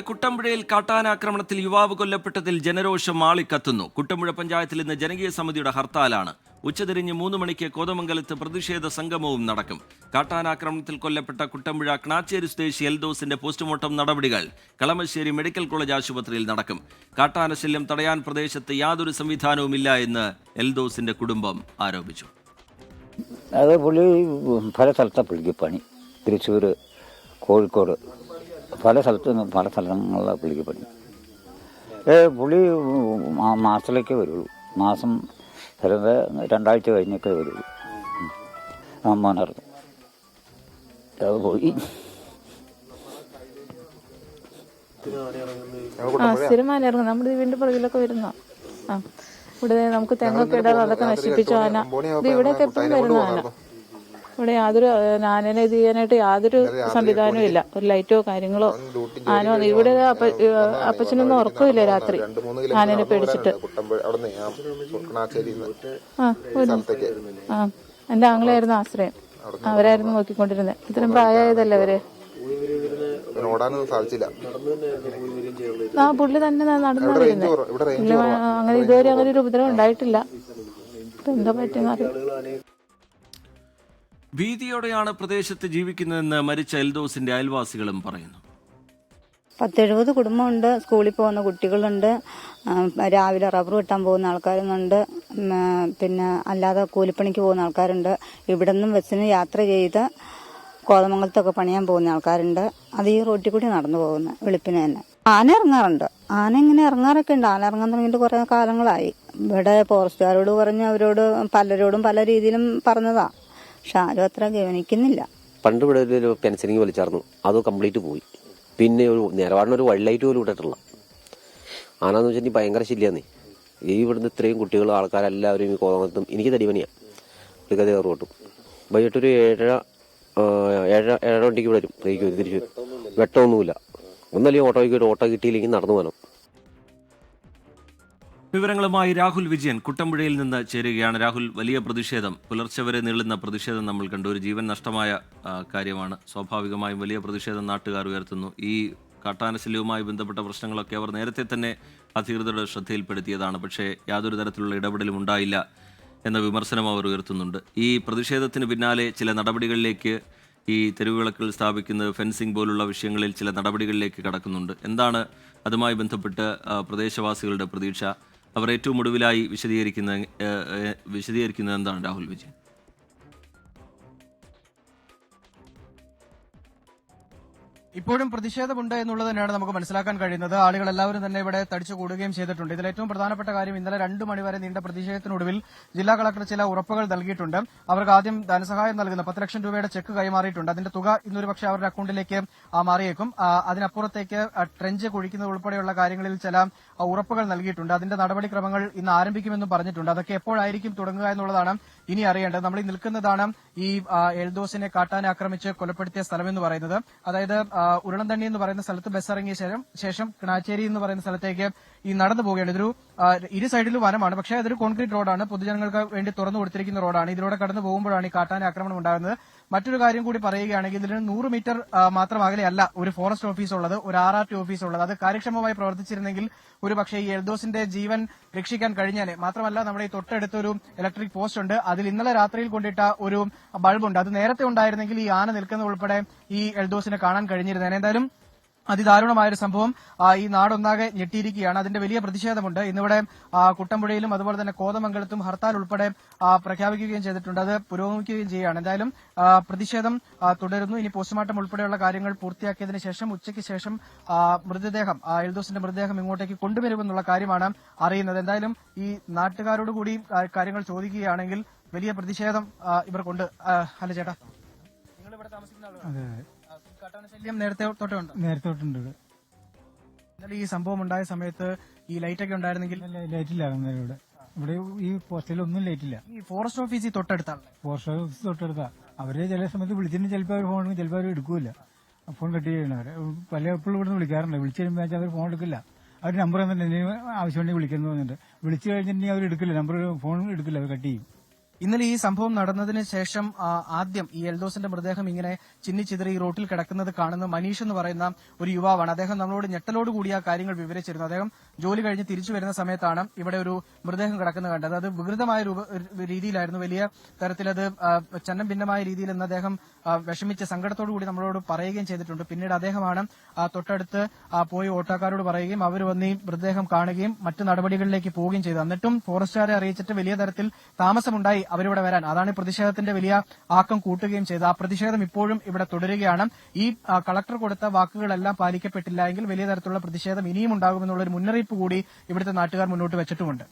കുട്ടമ്പുഴയിൽ കാട്ടാനാക്രമണത്തിൽ യുവാവ് കൊല്ലപ്പെട്ടതിൽ ജനരോഷം ആളിക്കത്തുന്നു കുട്ടമ്പുഴ പഞ്ചായത്തിൽ ഇന്ന് ജനകീയ സമിതിയുടെ ഹർത്താലാണ്. ഉച്ചതിരിഞ്ഞ് മൂന്ന് മണിക്ക് കോതമംഗലത്ത് പ്രതിഷേധ സംഗമവും നടക്കും. കാട്ടാനാക്രമണത്തിൽ കൊല്ലപ്പെട്ട കുട്ടമ്പുഴ കണാച്ചേരി സ്വദേശി എൽദോസിന്റെ പോസ്റ്റ്മോർട്ടം നടപടികൾ കളമശ്ശേരി മെഡിക്കൽ കോളേജ് ആശുപത്രിയിൽ നടക്കും. കാട്ടാനശല്യം തടയാൻ പ്രദേശത്ത് യാതൊരു സംവിധാനവുമില്ല എന്ന് എൽദോസിന്റെ കുടുംബം ആരോപിച്ചു. പുള്ളി പല സ്ഥലത്താണ് പുള്ളിക്ക് പണി. തൃശ്ശൂർ കോഴിക്കോട് പല സ്ഥലത്ത് നിന്ന് പല സ്ഥലങ്ങളിലാണ് പുള്ളിക്ക് പണി. ഏ പുള്ളി മാസത്തിലേക്കേ വരുള്ളൂ. മാസം ചിലത് രണ്ടാഴ്ച കഴിഞ്ഞൊക്കെ വരുള്ളൂ. അമ്മാനറിഞ്ഞു അത് പോയി. ആ ഇവിടെ നമുക്ക് തെങ്ങൊക്കെ ഇടാതെ അതൊക്കെ നശിപ്പിച്ചു ആന. ഇവിടെ എപ്പോഴും വരുന്ന ആന. ഇവിടെ യാതൊരു ആനനെ ഇത് ചെയ്യാനായിട്ട് യാതൊരു സംവിധാനവും ഇല്ല. ഒരു ലൈറ്റോ കാര്യങ്ങളോ ആനോ ഇവിടെ അപ്പച്ചനൊന്നും ഉറക്കമില്ല രാത്രി. ആനനെ പേടിച്ചിട്ട്. ആ എന്റെ ആങ്ങളായിരുന്നു ആശ്രയം. അവരായിരുന്നു നോക്കിക്കൊണ്ടിരുന്നത് ഇത്രയും പ്രായമായതല്ലേ അവർ? പിന്നെ ഓടാനൊന്നും സാധിച്ചില്ല. ആ പുള്ളി തന്നെ നടന്നു അങ്ങനെ ഇതുവരെ അങ്ങനെ ഒരു ഉപദ്രവം ഉണ്ടായിട്ടില്ല. എന്താ പറ്റുന്ന ഭീതിയോടെയാണ് പ്രദേശത്ത് ജീവിക്കുന്നതെന്ന് മരിച്ച എൽദോസിന്റെ അയൽവാസികളും പറയുന്നു. പത്തെഴുപത് കുടുംബമുണ്ട്. സ്കൂളിൽ പോകുന്ന കുട്ടികളുണ്ട്. രാവിലെ റബ്ബർ വെട്ടാൻ പോകുന്ന ആൾക്കാരുണ്ട് പിന്നെ അല്ലാതെ കൂലിപ്പണിക്ക് പോകുന്ന ആൾക്കാരുണ്ട്. ഇവിടെ നിന്നും ബസ്സിന് യാത്ര ചെയ്ത് കോതമംഗലത്തൊക്കെ പണിയാൻ പോകുന്ന ആൾക്കാരുണ്ട്. അത് ഈ റോട്ടിൽ കൂടി നടന്നു പോകുന്ന വെളുപ്പിന് തന്നെ. ആന ഇറങ്ങാറുണ്ട്. ആന ഇങ്ങനെ ഇറങ്ങാറൊക്കെ ഉണ്ട്. ആന ഇറങ്ങാൻ തുടങ്ങിയിട്ട് കുറേ കാലങ്ങളായി. ഇവിടെ ഫോറസ്റ്റുകാരോട് പറഞ്ഞ് അവരോട് പലരോടും പല രീതിയിലും പറഞ്ഞതാ. പക്ഷെ ആരും അത്ര ഗവനിക്കുന്നില്ല. പണ്ട് ഇവിടെ ഒരു പെൻസിലിങ് വലിച്ചായിരുന്നു. അത് കംപ്ലീറ്റ് പോയി. പിന്നെ ഒരു നിലപാടിന് ഒരു വഴിലൈറ്റ് പോലും ഇട്ടിട്ടില്ല. ആനാന്ന് വെച്ചിട്ടുണ്ടെങ്കിൽ ഭയങ്കര ശല്യാന്നേ. ഈ ഇവിടുന്ന് ഇത്രയും കുട്ടികൾ ആൾക്കാരെല്ലാവരും ഈ കോതമത്തും എനിക്ക് തടിപണിയാണ് പുള്ളിക്കത് കയറി ഓട്ടും വൈകിട്ടൊരു ഏഴര ഏഴര ഏഴര വണ്ടിക്ക് വരും. തിരിച്ചു. വെട്ടമൊന്നുമില്ല. ഒന്നല്ലെങ്കിൽ ഓട്ടോയ്ക്ക് ഒരു ഓട്ടോ കിട്ടിയില്ലെങ്കിൽ നടന്നു പോകണം. വിവരങ്ങളുമായി രാഹുൽ വിജയൻ കുട്ടമ്പുഴയിൽ നിന്ന് ചേരുകയാണ്. രാഹുൽ വലിയ പ്രതിഷേധം പുലർച്ചെ വരെ നീളുന്ന പ്രതിഷേധം നമ്മൾ കണ്ടു. ഒരു ജീവൻ നഷ്ടമായ കാര്യമാണ്. സ്വാഭാവികമായും വലിയ പ്രതിഷേധം നാട്ടുകാർ ഉയർത്തുന്നു. ഈ കാട്ടാനശല്യവുമായി ബന്ധപ്പെട്ട പ്രശ്നങ്ങളൊക്കെ അവർ നേരത്തെ തന്നെ അധികൃതരുടെ ശ്രദ്ധയിൽപ്പെടുത്തിയതാണ്. പക്ഷേ യാതൊരു തരത്തിലുള്ള ഇടപെടലും ഉണ്ടായില്ല എന്ന വിമർശനം അവർ ഉയർത്തുന്നുണ്ട്. ഈ പ്രതിഷേധത്തിന് പിന്നാലെ ചില നടപടികളിലേക്ക് ഈ തെരുവുവിളക്കുകൾ സ്ഥാപിക്കുന്നത് ഫെൻസിംഗ് പോലുള്ള വിഷയങ്ങളിൽ ചില നടപടികളിലേക്ക് കടക്കുന്നുണ്ട്. എന്താണ് അതുമായി ബന്ധപ്പെട്ട് പ്രദേശവാസികളുടെ പ്രതീക്ഷ? അവർ ഏറ്റവും ഒടുവിലായി വിശദീകരിക്കുന്ന വിശദീകരിക്കുന്നത് എന്താണ് രാഹുൽ വിജയൻ? ഇപ്പോഴും പ്രതിഷേധമുണ്ട് എന്നുള്ളത് തന്നെയാണ് നമുക്ക് മനസ്സിലാക്കാൻ കഴിയുന്നത്. ആളുകൾ എല്ലാവരും തന്നെ ഇവിടെ തടിച്ചു കൂടുകയും ചെയ്തിട്ടുണ്ട്. ഇതിൽ ഏറ്റവും പ്രധാനപ്പെട്ട കാര്യം ഇന്നലെ രണ്ടു മണിവരെ നീണ്ട പ്രതിഷേധത്തിനൊടുവിൽ ജില്ലാ കളക്ടർ ചില ഉറപ്പുകൾ നൽകിയിട്ടുണ്ട്. അവർക്ക് ആദ്യം ധനസഹായം നൽകുന്ന പത്ത് ലക്ഷം രൂപയുടെ ചെക്ക് കൈമാറിയിട്ടുണ്ട്. അതിന്റെ തുക ഇന്നൊരു പക്ഷേ അവരുടെ അക്കൌണ്ടിലേക്ക് മാറിയേക്കും. അതിനപ്പുറത്തേക്ക് ട്രെഞ്ച് കുഴിക്കുന്നത് ഉൾപ്പെടെയുള്ള കാര്യങ്ങളിൽ ചില ഉറപ്പുകൾ നൽകിയിട്ടുണ്ട്. അതിന്റെ നടപടിക്രമങ്ങൾ ഇന്ന് ആരംഭിക്കുമെന്നും പറഞ്ഞിട്ടുണ്ട്. അതൊക്കെ എപ്പോഴായിരിക്കും തുടങ്ങുക എന്നുള്ളതാണ് ഇനി അറിയേണ്ടത്. നമ്മൾ ഈ നിൽക്കുന്നതാണ് ഈ എൽദോസിനെ കാട്ടാൻ ആക്രമിച്ച് കൊലപ്പെടുത്തിയ സ്ഥലമെന്ന് പറയുന്നത്. അതായത് ഉരുളന്തണ്ണി എന്ന് പറയുന്ന സ്ഥലത്ത് ബസ് ഇറങ്ങിയ ശേഷം ശേഷം കിണാച്ചേരി എന്ന് പറയുന്ന സ്ഥലത്തേക്ക് ഈ നടന്നു പോവുകയാണ് ഇതൊരു ഇരു സൈഡിലും വനമാണ്. പക്ഷേ അതൊരു കോൺക്രീറ്റ് റോഡാണ്. പൊതുജനങ്ങൾക്ക് വേണ്ടി തുറന്നു കൊടുത്തിരിക്കുന്ന റോഡാണ്. ഇതിലൂടെ കടന്നു പോകുമ്പോഴാണ് ഈ കാട്ടാൻ ആക്രമണം ഉണ്ടാകുന്നത്. മറ്റൊരു കാര്യം കൂടി പറയുകയാണെങ്കിൽ ഇതിന് നൂറ് മീറ്റർ മാത്രം അകലെയല്ല ഒരു ഫോറസ്റ്റ് ഓഫീസ് ഉള്ളത് ഒരു ആർ ആർ ടി ഓഫീസ് ഉള്ളത് അത് കാര്യക്ഷമമായി പ്രവർത്തിച്ചിരുന്നെങ്കിൽ ഒരു പക്ഷേ ഈ എൽദോസിന്റെ ജീവൻ രക്ഷിക്കാൻ കഴിഞ്ഞാലേ മാത്രമല്ല നമ്മുടെ ഈ തൊട്ടടുത്തൊരു ഇലക്ട്രിക് പോസ്റ്റ് ഉണ്ട്. അതിൽ ഇന്നലെ രാത്രിയിൽ കൊണ്ടിട്ട ഒരു ബൾബുണ്ട്. അത് നേരത്തെ ഉണ്ടായിരുന്നെങ്കിൽ ഈ ആന നിൽക്കുന്ന ഉൾപ്പെടെ ഈ എൽദോസിനെ കാണാൻ കഴിഞ്ഞിരുന്നേനെ. എന്തായാലും അതിദാരുണമായ ഒരു സംഭവം ഈ നാടൊന്നാകെ ഞെട്ടിയിരിക്കുകയാണ്. അതിന്റെ വലിയ പ്രതിഷേധമുണ്ട്. ഇന്നിവിടെ കുട്ടമ്പുഴയിലും അതുപോലെ തന്നെ കോതമംഗലത്തും ഹർത്താൽ ഉൾപ്പെടെ പ്രഖ്യാപിക്കുകയും ചെയ്തിട്ടുണ്ട്. അത് പുരോഗമിക്കുകയും ചെയ്യുകയാണ്. എന്തായാലും പ്രതിഷേധം തുടരുന്നു. ഇനി പോസ്റ്റ്മോർട്ടം ഉൾപ്പെടെയുള്ള കാര്യങ്ങൾ പൂർത്തിയാക്കിയതിനു ശേഷം ഉച്ചയ്ക്ക് ശേഷം മൃതദേഹം എൽദോസിന്റെ മൃതദേഹം ഇങ്ങോട്ടേക്ക് കൊണ്ടുവരുമെന്നുള്ള കാര്യമാണ് അറിയുന്നത്. എന്തായാലും ഈ നാട്ടുകാരോട് കൂടി കാര്യങ്ങൾ ചോദിക്കുകയാണെങ്കിൽ വലിയ പ്രതിഷേധം ഇവർക്കുണ്ട്. അല്ല ചേട്ടാ. ആളുകളാണ്. കാട്ടാനശല്യം നേരത്തെ തൊട്ടേ ഉണ്ട് നേരത്തെ തൊട്ടുണ്ട്. ഇവിടെ ഈ സംഭവം ഉണ്ടായ സമയത്ത് ഈ ലൈറ്റ് ഒക്കെ ഉണ്ടായിരുന്നെങ്കിൽ ലൈറ്റ് ലൈറ്റില്ല അന്നേരം ഇവിടെ. ഇവിടെ ഈ പോസ്റ്റിൽ ഒന്നും ലൈറ്റില്ല ഈ ഫോറസ്റ്റ് ഓഫീസിൽ തൊട്ടടുത്താണ് ഫോറസ്റ്റ് ഓഫീസ് തൊട്ടടുത്താ. അവർ ചില സമയത്ത് വിളിച്ചിട്ട് ചിലപ്പോൾ അവർ ഫോൺ ചിലപ്പോൾ അവർ എടുക്കൂല. ഫോൺ കട്ട് ചെയ്യണം അവരെ പല എപ്പോഴും ഇവിടുന്ന് വിളിക്കാറുണ്ട്. വിളിച്ചു കഴിയുമ്പോൾ അവർ ഫോൺ എടുക്കില്ല. അവർ നമ്പർ തന്നെ ആവശ്യമുണ്ടെങ്കിൽ വിളിക്കുന്നു പറഞ്ഞിട്ട്. വിളിച്ചു കഴിഞ്ഞിട്ടുണ്ടെങ്കിൽ അവർ എടുക്കില്ല. നമ്പർ ഫോൺ എടുക്കില്ല. അവർ കട്ട് ചെയ്യും. ഇന്നലെ ഈ സംഭവം നടന്നതിന് ശേഷം ആദ്യം ഈ എൽദോസിന്റെ മൃതദേഹം ഇങ്ങനെ ചിന്നിച്ചിതറി റോട്ടിൽ കിടക്കുന്നത് കാണുന്ന മനീഷ് എന്ന് പറയുന്ന ഒരു യുവാവാണ്. അദ്ദേഹം നമ്മളോട് ഞെട്ടലോട് കൂടി ആ കാര്യങ്ങൾ വിവരിച്ചിരുന്നു. അദ്ദേഹം ജോലി കഴിഞ്ഞ് തിരിച്ചു വരുന്ന സമയത്താണ് ഇവിടെ ഒരു മൃതദേഹം കിടക്കുന്നത് കണ്ടത്. അത് വികൃതമായ രീതിയിലായിരുന്നു. വലിയ തരത്തിലത് അത് ചന്നം ഭിന്നമായ രീതിയിൽ എന്ന് അദ്ദേഹം വിഷമിച്ച് സങ്കടത്തോടു കൂടി നമ്മളോട് പറയുകയും ചെയ്തിട്ടുണ്ട്. പിന്നീട് അദ്ദേഹമാണ് തൊട്ടടുത്ത് പോയി ഓട്ടോക്കാരോട് പറയുകയും അവർ വന്ന് ഈ മൃതദേഹം കാണുകയും മറ്റു നടപടികളിലേക്ക് പോവുകയും ചെയ്തു. എന്നിട്ടും ഫോറസ്റ്റുകാരെ അറിയിച്ചിട്ട് വലിയ തരത്തിൽ താമസമുണ്ടായി. അവരിവിടെ വരാൻ. അതാണ് പ്രതിഷേധത്തിന്റെ വലിയ ആക്കം കൂട്ടുകയും ചെയ്തത്. ആ പ്രതിഷേധം ഇപ്പോഴും ഇവിടെ തുടരുകയാണ്. ഈ കളക്ടർ കൊടുത്ത വാക്കുകളെല്ലാം പാലിക്കപ്പെട്ടില്ല എങ്കിൽ വലിയ തരത്തിലുള്ള പ്രതിഷേധം ഇനിയും ഉണ്ടാകുമെന്നുള്ള ഒരു മുന്നറിയിപ്പ് കൂടി ഇവിടുത്തെ നാട്ടുകാർ മുന്നോട്ട് വെച്ചിട്ടുമുണ്ട്.